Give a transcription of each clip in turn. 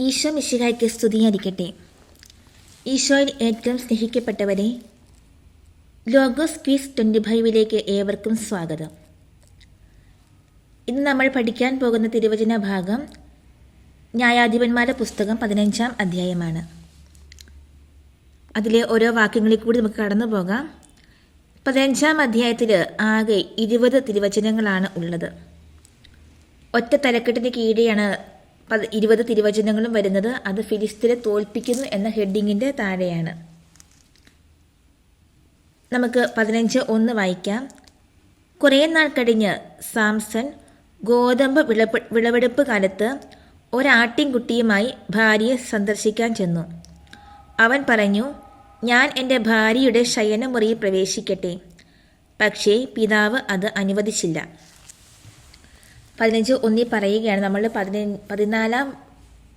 ഈശോ മിശിഹായ്ക്ക് സ്തുതിയായിരിക്കട്ടെ. ഈശോയിൽ ഏറ്റവും സ്നേഹിക്കപ്പെട്ടവരെ ലോഗോസ് ക്വീസ് ട്വന്റി ഫൈവിലേക്ക് ഏവർക്കും സ്വാഗതം. ഇന്ന് നമ്മൾ പഠിക്കാൻ പോകുന്ന തിരുവചന ഭാഗം ന്യായാധിപന്മാരുടെ പുസ്തകം പതിനഞ്ചാം അധ്യായമാണ്. അതിലെ ഓരോ വാക്യങ്ങളിൽ കൂടി നമുക്ക് കടന്നു പോകാം. പതിനഞ്ചാം അധ്യായത്തിൽ ആകെ ഇരുപത് തിരുവചനങ്ങളാണ് ഉള്ളത്. ഒറ്റ തലക്കെട്ടിന് കീഴെയാണ് പത് ഇരുപത് തിരുവചനങ്ങളും വരുന്നത് അത് ഫിലിസ്തീനെ തോൽപ്പിക്കുന്നു എന്ന ഹെഡിങ്ങിന്റെ താഴെയാണ്. നമുക്ക് പതിനഞ്ച് ഒന്ന് വായിക്കാം. കുറേ നാൾ കഴിഞ്ഞ് സാംസൺ ഗോതമ്പ് വിളപ്പ് വിളവെടുപ്പ് കാലത്ത് ഒരാട്ടിൻകുട്ടിയുമായി ഭാര്യയെ സന്ദർശിക്കാൻ ചെന്നു. അവൻ പറഞ്ഞു ഞാൻ എന്റെ ഭാര്യയുടെ ശയനമുറിയിൽ പ്രവേശിക്കട്ടെ. പക്ഷേ പിതാവ് അത് അനുവദിച്ചില്ല. പതിനഞ്ച് ഒന്നി പറയുകയാണ്. നമ്മൾ പതിന പതിനാലാം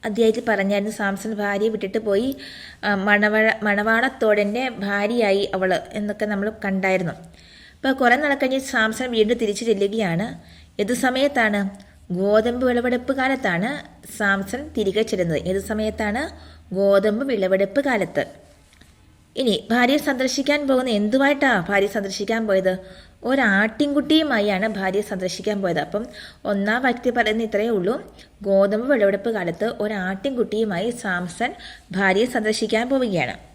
അധ്യായത്തിൽ പറഞ്ഞായിരുന്നു സാംസൺ ഭാര്യയെ വിട്ടിട്ട് പോയി ആ, മണവഴ മണവാളത്തോടന്റെ ഭാര്യയായി അവൾ എന്നൊക്കെ നമ്മൾ കണ്ടായിരുന്നു. അപ്പോൾ കുറേ നാൾ സാംസൺ വീണ്ടും തിരിച്ചു ചെല്ലുകയാണ്. ഏത് സമയത്താണ്? ഗോതമ്പ് വിളവെടുപ്പ് കാലത്താണ് സാംസൺ തിരികെ ചെല്ലുന്നത്. ഏത് സമയത്താണ്? ഗോതമ്പ് വിളവെടുപ്പ് കാലത്ത്. ഇനി ഭാര്യയെ സന്ദർശിക്കാൻ പോകുന്ന എന്തുമായിട്ടാണ് ഭാര്യയെ സന്ദർശിക്കാൻ പോയത്? ഒരാട്ടിൻകുട്ടിയുമായാണ് ഭാര്യ സന്ദർശിക്കാൻ പോയത്. അപ്പം ഒന്നാം വ്യക്തി പറയുന്ന ഇത്രയേ ഉള്ളൂ. ഗോതമ്പ് വിളവെടുപ്പ് കാലത്ത് ഒരാട്ടിൻകുട്ടിയുമായി സാംസൺ ഭാര്യയെ സന്ദർശിക്കാൻ പോവുകയാണ്.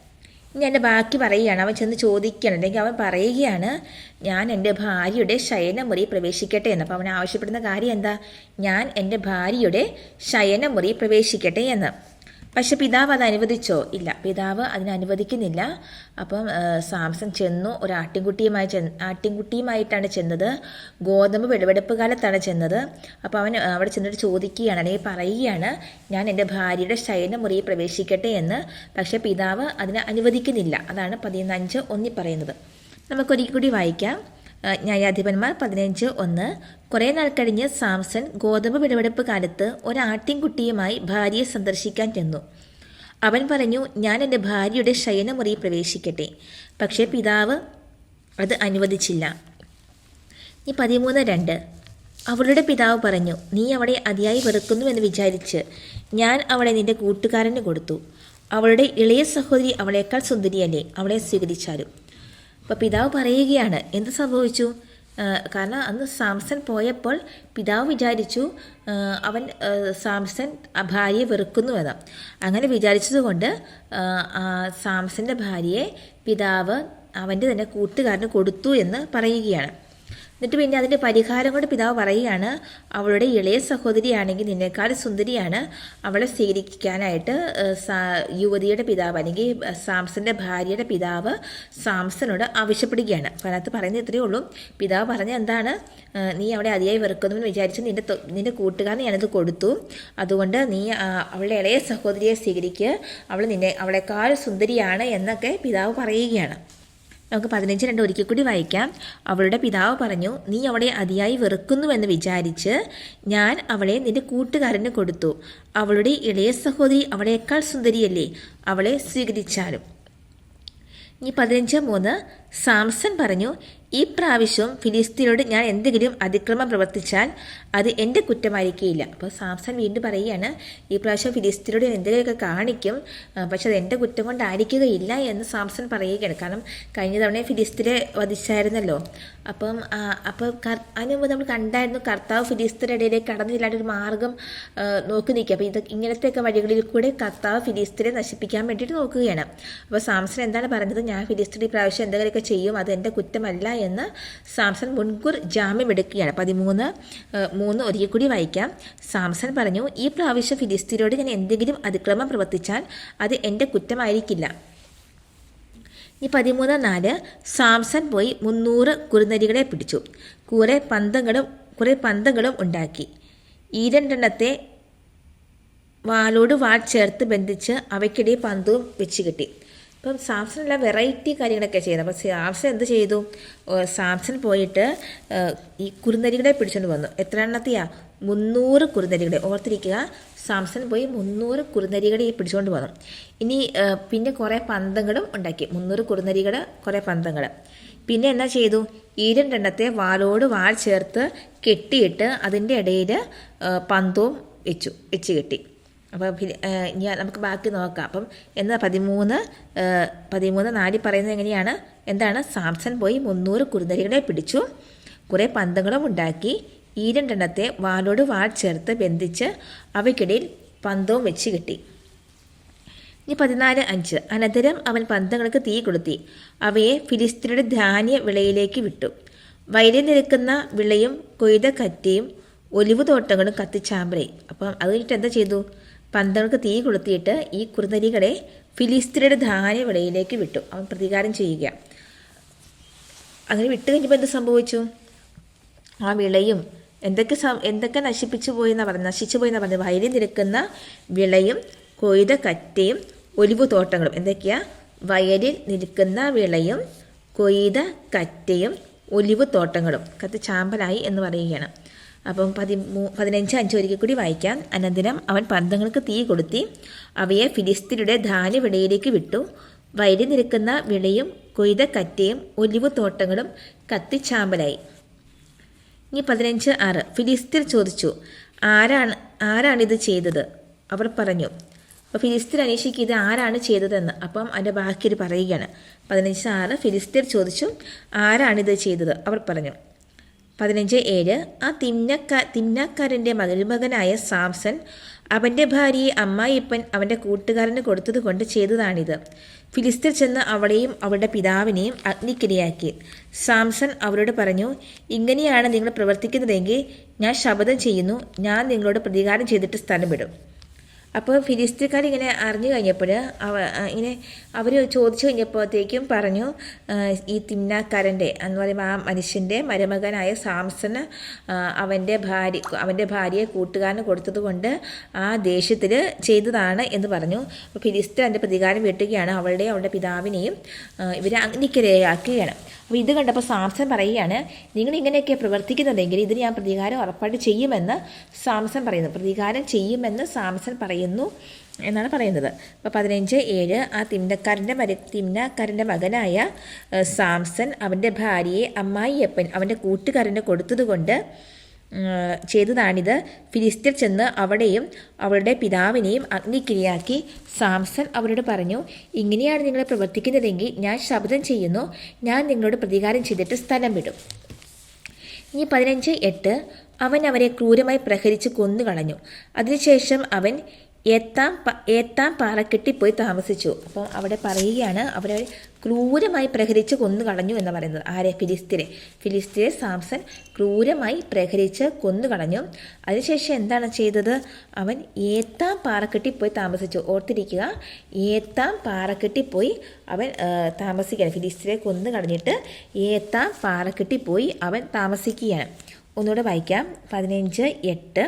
ഇനി എന്റെ ബാക്കി പറയുകയാണ്. അവൻ ചെന്ന് ചോദിക്കുകയാണ്. അല്ലെങ്കിൽ അവൻ പറയുകയാണ് ഞാൻ എന്റെ ഭാര്യയുടെ ശയനമുറി പ്രവേശിക്കട്ടെ എന്ന്. അപ്പോൾ അവൻ ആവശ്യപ്പെടുന്ന കാര്യം എന്താ? ഞാൻ എന്റെ ഭാര്യയുടെ ശയനമുറി പ്രവേശിക്കട്ടെ എന്ന്. പക്ഷെ പിതാവ് അത് അനുവദിച്ചോ? ഇല്ല. പിതാവ് അതിന് അനുവദിക്കുന്നില്ല. അപ്പം സാംസൺ ചെന്നു. ഒരു ആട്ടിൻകുട്ടിയുമായി ചെന്ന് ആട്ടിൻകുട്ടിയുമായിട്ടാണ് ചെന്നത്. ഗോതമ്പ് വിളവെടുപ്പ് കാലത്താണ് ചെന്നത്. അപ്പോൾ അവൻ അവിടെ ചെന്നിട്ട് ചോദിക്കുകയാണ് അല്ലെങ്കിൽ പറയുകയാണ് ഞാൻ എന്റെ ഭാര്യയുടെ ശയനമുറിയിൽ പ്രവേശിക്കട്ടെ എന്ന്. പക്ഷേ പിതാവ് അതിനെ അനുവദിക്കുന്നില്ല. അതാണ് പതിനഞ്ച് ഒന്നി പറയുന്നത്. നമുക്കൊരിക്കൽ കൂടി വായിക്കാം. ന്യായാധിപന്മാർ പതിനഞ്ച് ഒന്ന്. കുറേ നാൾ കഴിഞ്ഞ് സാംസൺ ഗോതമ്പ് വിളവെടുപ്പ് കാലത്ത് ഒരാട്ടിൻകുട്ടിയുമായി ഭാര്യയെ സന്ദർശിക്കാൻ ചെന്നു. അവൻ പറഞ്ഞു ഞാൻ എന്റെ ഭാര്യയുടെ ശയനമുറി പ്രവേശിക്കട്ടെ. പക്ഷേ പിതാവ് അത് അനുവദിച്ചില്ല. ഈ പതിമൂന്ന് രണ്ട്. അവളുടെ പിതാവ് പറഞ്ഞു നീ അവളെ അതിയായി വെറുക്കുന്നുവെന്ന് വിചാരിച്ച് ഞാൻ അവളെ നിന്റെ കൂട്ടുകാരന് കൊടുത്തു. അവളുടെ ഇളയ സഹോദരി അവളേക്കാൾ സുന്ദരിയല്ലേ? അവളെ സ്വീകരിച്ചാലും. അപ്പോൾ പിതാവ് പറയുകയാണ് എന്ത് സംഭവിച്ചു? കാരണം അന്ന് സാംസൺ പോയപ്പോൾ പിതാവ് വിചാരിച്ചു അവൻ സാംസൺ ഭാര്യയെ വെറുക്കുന്നു എന്ന്. അങ്ങനെ വിചാരിച്ചതുകൊണ്ട് സാംസന്റെ ഭാര്യയെ പിതാവ് അവന്റെ തന്നെ കൂട്ടുകാരന് കൊടുത്തു എന്ന് പറയുകയാണ്. എന്നിട്ട് പിന്നെ അതിന്റെ പരിഹാരം കൊണ്ട് പിതാവ് പറയുകയാണ് അവളുടെ ഇളയ സഹോദരിയാണെങ്കിൽ നിന്നേക്കാൾ സുന്ദരിയാണ്. അവളെ സ്വീകരിക്കാനായിട്ട് യുവതിയുടെ പിതാവ് അല്ലെങ്കിൽ സാംസന്റെ ഭാര്യയുടെ പിതാവ് സാംസനോട് ആവശ്യപ്പെടുകയാണ്. അപ്പോൾ അതിനകത്ത് പറയുന്നത് ഇത്രയേ ഉള്ളൂ. പിതാവ് പറഞ്ഞ എന്താണ് നീ അവളെ അതിയായി വെറുക്കുന്നുവെന്ന് വിചാരിച്ച് നിന്റെ നിന്റെ കൂട്ടുകാരന് ഞാനത് കൊടുത്തു. അതുകൊണ്ട് നീ അവളുടെ ഇളയ സഹോദരിയെ സ്വീകരിക്കുക അവൾ നിന്നെ അവളെക്കാൾ സുന്ദരിയാണ് എന്നൊക്കെ പിതാവ് പറയുകയാണ്. നമുക്ക് പതിനഞ്ച് രണ്ട് ഒരിക്കൽ കൂടി വായിക്കാം. അവളുടെ പിതാവ് പറഞ്ഞു നീ അവളെ അതിയായി വെറുക്കുന്നുവെന്ന് വിചാരിച്ച് ഞാൻ അവളെ നിന്റെ കൂട്ടുകാരന് കൊടുത്തു. അവളുടെ ഇളയ സഹോദരി അവളേക്കാൾ സുന്ദരിയല്ലേ? അവളെ സ്വീകരിച്ചാലും. ഈ പതിനഞ്ച് മൂന്ന് സാംസൺ പറഞ്ഞു ഈ പ്രാവശ്യവും ഫിലിസ്തീനോട് ഞാൻ എന്തെങ്കിലും അതിക്രമം പ്രവർത്തിച്ചാൽ അത് എന്റെ കുറ്റമായിരിക്കില്ല അപ്പോൾ സാംസൺ വീണ്ടും പറയുകയാണ് ഈ പ്രാവശ്യം ഫിലിസ്തീനോട് ഞാൻ എന്തെങ്കിലുമൊക്കെ കാണിക്കും പക്ഷെ അത് എന്റെ കുറ്റം കൊണ്ടായിരിക്കുകയില്ല എന്ന് സാംസൺ പറയുകയാണ്. കാരണം കഴിഞ്ഞ തവണ ഫിലിസ്തീനെ വധിച്ചായിരുന്നല്ലോ. അപ്പം അപ്പം അപ്പോൾ അതിന് മുമ്പ് നമ്മൾ കണ്ടായിരുന്നു കർത്താവ് ഫിലിസ്തീന്റെ ഇടയിലേക്ക് കടന്നു ചെല്ലാണ്ട് ഒരു മാർഗം നോക്കി നിൽക്കുക. അപ്പോൾ ഇത് ഇങ്ങനത്തെയൊക്കെ വഴികളിൽ കൂടെ കർത്താവ് ഫിലിസ്തീനെ നശിപ്പിക്കാൻ വേണ്ടിയിട്ട് നോക്കുകയാണ്. അപ്പോൾ സാംസൺ എന്താണ് പറഞ്ഞത്? ഞാൻ ഫിലിസ്തീൻ ഈ പ്രാവശ്യം എന്തെങ്കിലുമൊക്കെ ചെയ്യും അത് എന്റെ കുറ്റമല്ല എന്ന് സാംസൺ മുൻകൂർ ജാമ്യം എടുക്കുകയാണ് പതിമൂന്ന് മൂന്ന് ഒരിക്കൽ കൂടി വായിക്കാം. സാംസൺ പറഞ്ഞു ഈ പ്രാവശ്യം ഫിലിസ്തീനോട് ഞാൻ എന്തെങ്കിലും അതിക്രമം പ്രവർത്തിച്ചാൽ അത് എന്റെ കുറ്റമായിരിക്കില്ല. ഈ പതിമൂന്ന് നാല് സാംസൺ പോയി മുന്നൂറ് കുറുനരികളെ പിടിച്ചു. കുറെ പന്തങ്ങളും കുറെ പന്തങ്ങളും ഉണ്ടാക്കി. ഈ വാലോട് വാൾ ചേർത്ത് ബന്ധിച്ച് അവയ്ക്കിടയിൽ പന്തവും വെച്ച് കെട്ടി. ഇപ്പം സാംസൺ എല്ലാം വെറൈറ്റി കാര്യങ്ങളൊക്കെ ചെയ്യുന്നത് അപ്പോൾ സാംസൺ എന്ത് ചെയ്തു? സാംസൺ പോയിട്ട് ഈ കുരുന്നരികളെ പിടിച്ചുകൊണ്ട് വന്നു. എത്ര എണ്ണത്തെയാ മുന്നൂറ് കുരുന്നരികളെ ഓർത്തിരിക്കുക സാംസൺ പോയി മുന്നൂറ് കുറുനരികളെ പിടിച്ചുകൊണ്ട് വന്നു. ഇനി പിന്നെ കുറേ പന്തങ്ങളും ഉണ്ടാക്കി. മുന്നൂറ് കുറുനരികൾ കുറേ പന്തങ്ങൾ. പിന്നെ എന്നാ ചെയ്തു? ഈ രണ്ടെണ്ണത്തെ വാലോട് വാൾ ചേർത്ത് കെട്ടിയിട്ട് അതിന്റെ ഇടയിൽ പന്തവും വെച്ചു വെച്ച് കെട്ടി. അപ്പോൾ ഇനി നമുക്ക് ബാക്കി നോക്കാം. അപ്പം എന്ന് പതിമൂന്ന് പതിമൂന്ന് നാലിൽ പറയുന്നത് എങ്ങനെയാണ്? എന്താണ്? സാംസൺ പോയി മുന്നൂറ് കുറുനരികളെ പിടിച്ചു. കുറേ പന്തങ്ങളും ഉണ്ടാക്കി. ഈ രണ്ടെണ്ണത്തെ വാലോട് വാൾ ചേർത്ത് ബന്ധിച്ച് അവയ്ക്കിടയിൽ പന്തവും വെച്ച് കിട്ടി. ഇനി പതിനാല് അഞ്ച്. അനന്തരം അവൻ പന്തങ്ങൾക്ക് തീ കൊളുത്തി. അവയെ ഫിലിസ്തീനയുടെ ധാന്യ വിളയിലേക്ക് വിട്ടു. വയലിൽ നിൽക്കുന്ന വിളയും കൊയ്ത കറ്റയും ഒലിവ് തോട്ടങ്ങളും കത്തിച്ചാമ്പലായി. അപ്പം അത് കഴിഞ്ഞിട്ട് എന്താ ചെയ്തു? പന്തങ്ങൾക്ക് തീ കൊളുത്തിയിട്ട് ഈ കുറുനരികളെ ഫിലിസ്തീനയുടെ ധാന്യ വിളയിലേക്ക് വിട്ടു. അവൻ പ്രതികാരം ചെയ്യുക. അങ്ങനെ വിട്ട് കഴിഞ്ഞപ്പോൾ എന്ത് സംഭവിച്ചു? ആ വിളയും എന്തൊക്കെ എന്തൊക്കെ നശിപ്പിച്ചു പോയി എന്നാ പറഞ്ഞത് നശിച്ചു പോയി എന്നാ പറഞ്ഞത് വയലിൽ നിൽക്കുന്ന വിളയും കൊയ്ത കറ്റയും ഒലിവു തോട്ടങ്ങളും എന്തൊക്കെയാ? വയലിൽ നിൽക്കുന്ന വിളയും കൊയ്ത കറ്റയും ഒലിവു തോട്ടങ്ങളും. കത്ത് ചാമ്പലായി എന്ന് പറയുകയാണ്. അപ്പം പതിമൂ പതിനഞ്ച് അഞ്ച് ഒരിക്കൽ കൂടി വായിക്കാം. അനന്തരം അവൻ പന്തങ്ങൾക്ക് തീ കൊളുത്തി അവയെ ഫിലിസ്തീനയുടെ ധാന്യവിളയിലേക്ക് വിട്ടു. വയലിൽ നിൽക്കുന്ന വിളയും കൊയ്ത കറ്റയും ഒലിവ് തോട്ടങ്ങളും കത്തിച്ചാമ്പലായി. ഇനി പതിനഞ്ച് ആറ്. ഫിലിസ്തീർ ചോദിച്ചു ആരാണ് ആരാണിത് ചെയ്തത്? അവർ പറഞ്ഞു അപ്പോൾ ഫിലിസ്തീർ അന്വേഷിക്കുക ഇത് ആരാണ് ചെയ്തതെന്ന്. അപ്പം അതിന്റെ ബാക്കി ഒരു പറയുകയാണ്. പതിനഞ്ച് ആറ്. ഫിലിസ്തീർ ചോദിച്ചു ആരാണിത് ചെയ്തത്? അവർ പറഞ്ഞു പതിനഞ്ച് ഏഴ്. ആ തിന്നക്ക തിന്നക്കാരന്റെ മകൾമകനായ സാംസൺ അവന്റെ ഭാര്യയെ അമ്മായിപ്പൻ അവന്റെ കൂട്ടുകാരന് കൊടുത്തതുകൊണ്ട് ചെയ്തതാണിത്. ഫിലിസ്തീർ ചെന്ന് അവളെയും അവളുടെ പിതാവിനെയും അഗ്നിക്കിരയാക്കി. സാംസൺ അവരോട് പറഞ്ഞു ഇങ്ങനെയാണ് നിങ്ങൾ പ്രവർത്തിക്കുന്നതെങ്കിൽ ഞാൻ ശപഥം ചെയ്യുന്നു. ഞാൻ നിങ്ങളോട് പ്രതികാരം ചെയ്തിട്ട് സ്ഥലം വിടും. അപ്പോൾ ഫിലിസ്തീൻകാർ ഇങ്ങനെ അറിഞ്ഞു കഴിഞ്ഞപ്പോൾ അവ ഇങ്ങനെ അവർ ചോദിച്ചു കഴിഞ്ഞപ്പോഴത്തേക്കും പറഞ്ഞു ഈ തിന്നാക്കാരന്റെ എന്ന് പറയുമ്പോൾ ആ മനുഷ്യന്റെ മരുമകനായ സാംസന് അവന്റെ ഭാര്യ അവന്റെ ഭാര്യയെ കൂട്ടുകാരന് കൊടുത്തതുകൊണ്ട് ആ ദേഷ്യത്തിൽ ചെയ്തതാണ് എന്ന് പറഞ്ഞു. ഫിലിസ്തീൻ അതിന്റെ പ്രതികാരം വെട്ടുകയാണ്. അവളുടെയും അവളുടെ പിതാവിനെയും ഇവരെ അഗ്നിക്കിരയാക്കുകയാണ്. അപ്പോൾ ഇത് കണ്ടപ്പോൾ സാംസൺ പറയുകയാണ് നിങ്ങൾ ഇങ്ങനെയൊക്കെ പ്രവർത്തിക്കുന്നതെങ്കിൽ ഇതിന് ഞാൻ പ്രതികാരം ഉറപ്പായിട്ട് ചെയ്യുമെന്ന് സാംസൺ പറയുന്നു. പ്രതികാരം ചെയ്യുമെന്ന് സാംസൺ പറയുന്നു. എന്നാണ് പറയുന്നത്. അപ്പോൾ പതിനഞ്ച് ഏഴ് ആ തിമ്നക്കാരന്റെ മര തിമ്നക്കാരന്റെ മകനായ സാംസൺ അവന്റെ ഭാര്യയെ അമ്മായിയപ്പൻ അവന്റെ കൂട്ടുകാരന് കൊടുത്തതുകൊണ്ട് ചെയ്തതാണിത്. ഫിലിസ്തീർ ചെന്ന് അവിടെയും അവളുടെ പിതാവിനെയും അഗ്നിക്കിരയാക്കി സാംസൺ അവരോട് പറഞ്ഞു ഇങ്ങനെയാണ് നിങ്ങൾ പ്രവർത്തിക്കുന്നതെങ്കിൽ ഞാൻ ശബ്ദം ചെയ്യുന്നു. ഞാൻ നിങ്ങളോട് പ്രതികാരം ചെയ്തിട്ട് സ്ഥലം വിടും. ഇനി പതിനഞ്ച് എട്ട് അവൻ അവരെ ക്രൂരമായി പ്രഹരിച്ച് കൊന്നുകളഞ്ഞു. അതിനുശേഷം അവൻ ഏത്താം ഏത്താം പാറക്കെട്ടി പോയി താമസിച്ചു. അപ്പോൾ അവിടെ പറയുകയാണ് അവരെ ക്രൂരമായി പ്രഹരിച്ച് കൊന്നു കളഞ്ഞു എന്ന് പറയുന്നത്. ആരെ? ഫിലിസ്തീനെ. ഫിലിസ്തീനെ സാംസൺ ക്രൂരമായി പ്രഹരിച്ച് കൊന്നു കളഞ്ഞു. അതിനുശേഷം എന്താണ് ചെയ്തത്? അവൻ ഏത്താം പാറക്കെട്ടി പോയി താമസിച്ചു. ഓർത്തിരിക്കുക ഏത്താം പാറക്കെട്ടി പോയി അവൻ താമസിക്കുകയാണ്. ഫിലിസ്തീനെ കൊന്നു കളഞ്ഞിട്ട് ഏത്താം പാറക്കെട്ടി പോയി അവൻ താമസിക്കുകയാണ്. ഒന്നുകൂടെ വായിക്കാം. പതിനഞ്ച് എട്ട്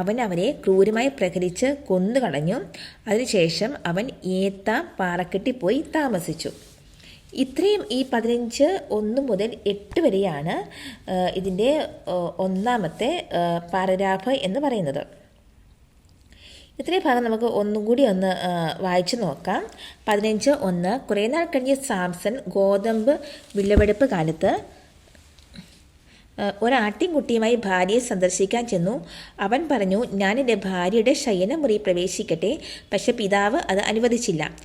അവൻ അവനെ ക്രൂരമായി പ്രഹരിച്ച് കൊന്നുകളഞ്ഞു. അതിനുശേഷം അവൻ ഏത്ത പാറക്കെട്ടി പോയി താമസിച്ചു. ഇത്രയും ഈ പതിനഞ്ച് ഒന്ന് മുതൽ എട്ട് വരെയാണ് ഇതിന്റെ ഒന്നാമത്തെ പാരഗ്രാഫ് എന്ന് പറയുന്നത്. ഇത്രയും ഭാഗം നമുക്ക് ഒന്നും കൂടി ഒന്ന് വായിച്ചു നോക്കാം. പതിനഞ്ച് ഒന്ന് കുറേ നാൾ കഴിഞ്ഞ് സാംസൺ ഗോതമ്പ് വിളവെടുപ്പ് കാലത്ത് ഒരാട്ടിൻകുട്ടിയുമായി ഭാര്യയെ സന്ദർശിക്കാൻ ചെന്നു. അവൻ പറഞ്ഞു ഞാൻ എന്റെ ഭാര്യയുടെ ശയനമുറി പ്രവേശിക്കട്ടെ. പക്ഷെ പിതാവ് അത് അനുവദിച്ചില്ല.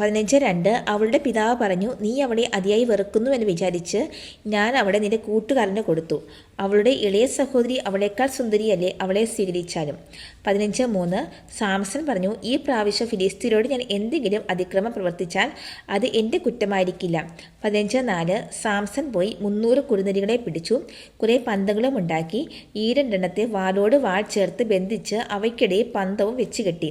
പതിനഞ്ച് രണ്ട് അവളുടെ പിതാവ് പറഞ്ഞു നീ അവളെ അതിയായി വെറുക്കുന്നു എന്ന് വിചാരിച്ച് ഞാൻ അവളെ നിന്റെ കൂട്ടുകാരന് കൊടുത്തു. അവളുടെ ഇളയ സഹോദരി അവളേക്കാൾ സുന്ദരിയല്ലേ അവളെ സ്വീകരിച്ചാലും. പതിനഞ്ച് മൂന്ന് സാംസൺ പറഞ്ഞു ഈ പ്രാവശ്യം ഫിലിസ്തീനോട് ഞാൻ എന്തെങ്കിലും അതിക്രമം പ്രവർത്തിച്ചാൽ അത് എന്റെ കുറ്റമായിരിക്കില്ല. പതിനഞ്ച് നാല് സാംസൺ പോയി മുന്നൂറ് കുരുന്നരികളെ പിടിച്ചു കുറേ പന്തങ്ങളും ഉണ്ടാക്കി ഈ രണ്ടെണ്ണത്തെ വാലോട് വാൾ ചേർത്ത് ബന്ധിച്ച് അവയ്ക്കിടയിൽ പന്തവും വെച്ച് കെട്ടി.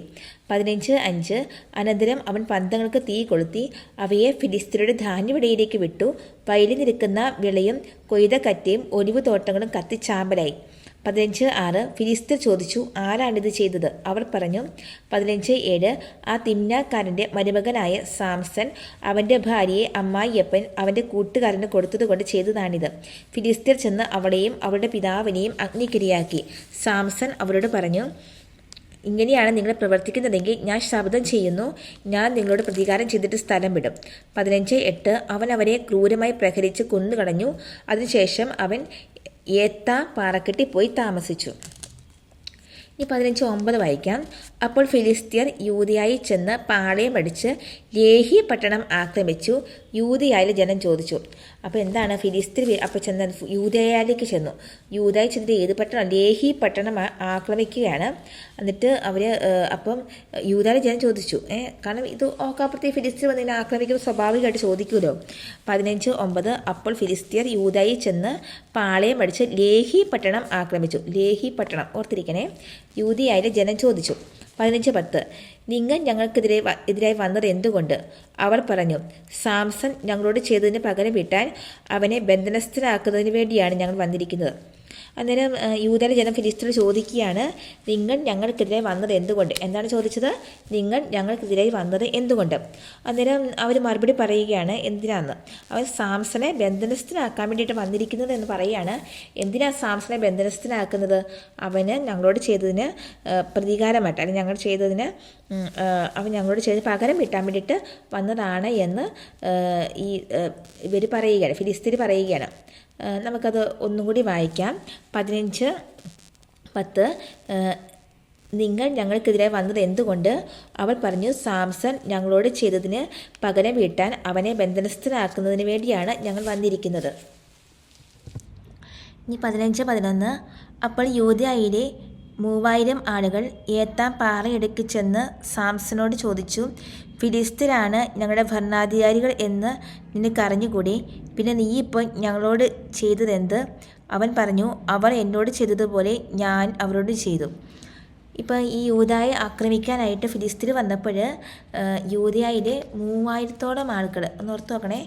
പതിനഞ്ച് അഞ്ച് അനന്തരം അവൻ പന്തങ്ങൾക്ക് തീ കൊളുത്തി അവയെ ഫിലിസ്തീനയുടെ ധാന്യവിടയിലേക്ക് വിട്ടു. വയലിൽ നിൽക്കുന്ന വിളയും കൊയ്ത കറ്റയും ഒലിവ് തോട്ടങ്ങളും കത്തിച്ചാമ്പലായി പതിനഞ്ച് ആറ് ഫിലിസ്തീർ ചോദിച്ചു ആരാണിത് ചെയ്തത്? അവർ പറഞ്ഞു പതിനഞ്ച് ഏഴ്. ആ തിമ്നാക്കാരന്റെ മരുമകനായ സാംസൺ അവന്റെ ഭാര്യയെ അമ്മായിയപ്പൻ അവന്റെ കൂട്ടുകാരന് കൊടുത്തതുകൊണ്ട് ചെയ്തതാണിത്. ഫിലിസ്തീർ ചെന്ന് അവളെയും അവളുടെ പിതാവിനെയും അഗ്നിക്കിരയാക്കി. സാംസൺ അവരോട് പറഞ്ഞു ഇങ്ങനെയാണ് നിങ്ങൾ പ്രവർത്തിക്കുന്നതെങ്കിൽ ഞാൻ ശബ്ദം ചെയ്യുന്നു. ഞാൻ നിങ്ങളോട് പ്രതികാരം ചെയ്തിട്ട് സ്ഥലം വിടും. പതിനഞ്ച് എട്ട് അവൻ അവരെ ക്രൂരമായി പ്രഹരിച്ച് കൊന്നുകളഞ്ഞു. അതിനുശേഷം അവൻ ഏത്ത പാറക്കെട്ടി പോയി താമസിച്ചു. ഇനി പതിനഞ്ച് ഒമ്പത് വായിക്കാം. അപ്പോൾ ഫിലിസ്തീയർ യൂതിയായി ചെന്ന് പാളയം അടിച്ച് ലേഹി പട്ടണം ആക്രമിച്ചു. യൂതയായിലെ ജനം ചോദിച്ചു അപ്പോൾ എന്താണ് ഫിലിസ്ത്രി അപ്പോൾ ചെന്ന യൂതയാലേക്ക് ചെന്നു. യൂതായി ചെന്നിട്ട് ഏത് പട്ടണം ലേഹി പട്ടണം ആക്രമിക്കുകയാണ്. എന്നിട്ട് അവർ അപ്പം യൂതയിലെ ജനം ചോദിച്ചു കാരണം ഇത് ഓക്കാപ്പുറത്തെ ഫിലിസ്ത്രി വന്നതിനെ ആക്രമിക്കുമ്പോൾ സ്വാഭാവികമായിട്ട് ചോദിക്കുമല്ലോ പതിനഞ്ച് ഒമ്പത് അപ്പോൾ ഫിലിസ്തീർ യൂതായി ചെന്ന് പാളയം അടിച്ച് ലേഹി പട്ടണം ആക്രമിച്ചു. ലേഹി പട്ടണം ഓർത്തിരിക്കണേ. യൂതിയായിലെ ജനം ചോദിച്ചു പതിനഞ്ച് പത്ത് നിങ്ങൾ ഞങ്ങൾക്കെതിരെ എതിരായി വന്നത് എന്തുകൊണ്ട്? അവർ പറഞ്ഞു സാംസൺ ഞങ്ങളോട് ചെയ്തതിന് പകരം വിട്ടാൽ അവനെ ബന്ധനസ്ഥനാക്കുന്നതിന് വേണ്ടിയാണ് ഞങ്ങൾ വന്നിരിക്കുന്നത്. അന്നേരം യൂതയിലെ ജനം ഫിലിസ്തീനോട് ചോദിക്കുകയാണ് നിങ്ങൾ ഞങ്ങൾക്കെതിരെ വന്നത് എന്തുകൊണ്ട്? എന്താണ് ചോദിച്ചത്? നിങ്ങൾ ഞങ്ങൾക്കെതിരെ വന്നത് എന്തുകൊണ്ട്? അന്നേരം അവർ മറുപടി പറയുകയാണ് എന്തിനാന്ന്? അവൻ സാംസനെ ബന്ധനസ്ഥനാക്കാൻ വേണ്ടിയിട്ട് വന്നിരിക്കുന്നത് എന്ന് പറയുകയാണ് എന്തിനാ സാംസനെ ബന്ധനസ്ഥനാക്കുന്നത്? അവന് ഞങ്ങളോട് ചെയ്തതിന് പ്രതികാരമായിട്ട് അല്ലെങ്കിൽ ഞങ്ങൾ ചെയ്തതിന് അവൻ ഞങ്ങളോട് ചെയ്ത് പകരം കിട്ടാൻ വേണ്ടിയിട്ട് വന്നതാണ് എന്ന് ഈ ഇവർ പറയുകയാണ് ഫിലിസ്തീൻ പറയുകയാണ്. നമുക്കത് ഒന്നും കൂടി വായിക്കാം. പതിനഞ്ച് പത്ത് നിങ്ങൾ ഞങ്ങൾക്കെതിരെ വന്നത് എന്തുകൊണ്ട്? അവൾ പറഞ്ഞു സാംസൺ ഞങ്ങളോട് ചെയ്തതിന് പകരം വീട്ടാൻ അവനെ ബന്ധനസ്ഥനാക്കുന്നതിന് വേണ്ടിയാണ് ഞങ്ങൾ വന്നിരിക്കുന്നത്. ഇനി പതിനഞ്ച് പതിനൊന്ന് അപ്പോൾ യൂതയായിലെ മൂവായിരം ആളുകൾ ഏത്താം പാറയിടയ്ക്ക് ചെന്ന് സാംസനോട് ചോദിച്ചു ഫിലിസ്തീനാണ് ഞങ്ങളുടെ ഭരണാധികാരികൾ എന്ന് നിനക്ക് അറിഞ്ഞുകൂടി പിന്നെ നീ ഇപ്പോൾ ഞങ്ങളോട് ചെയ്തതെന്ത്? അവൻ പറഞ്ഞു അവർ എന്നോട് ചെയ്തതുപോലെ ഞാൻ അവരോട് ചെയ്തു. ഇപ്പോൾ ഈ യൂതായെ ആക്രമിക്കാനായിട്ട് ഫിലിസ്തീൻ വന്നപ്പോൾ യൂതയായിലെ മൂവായിരത്തോളം ആളുകൾ ഒന്ന് ഓർത്ത് നോക്കണേ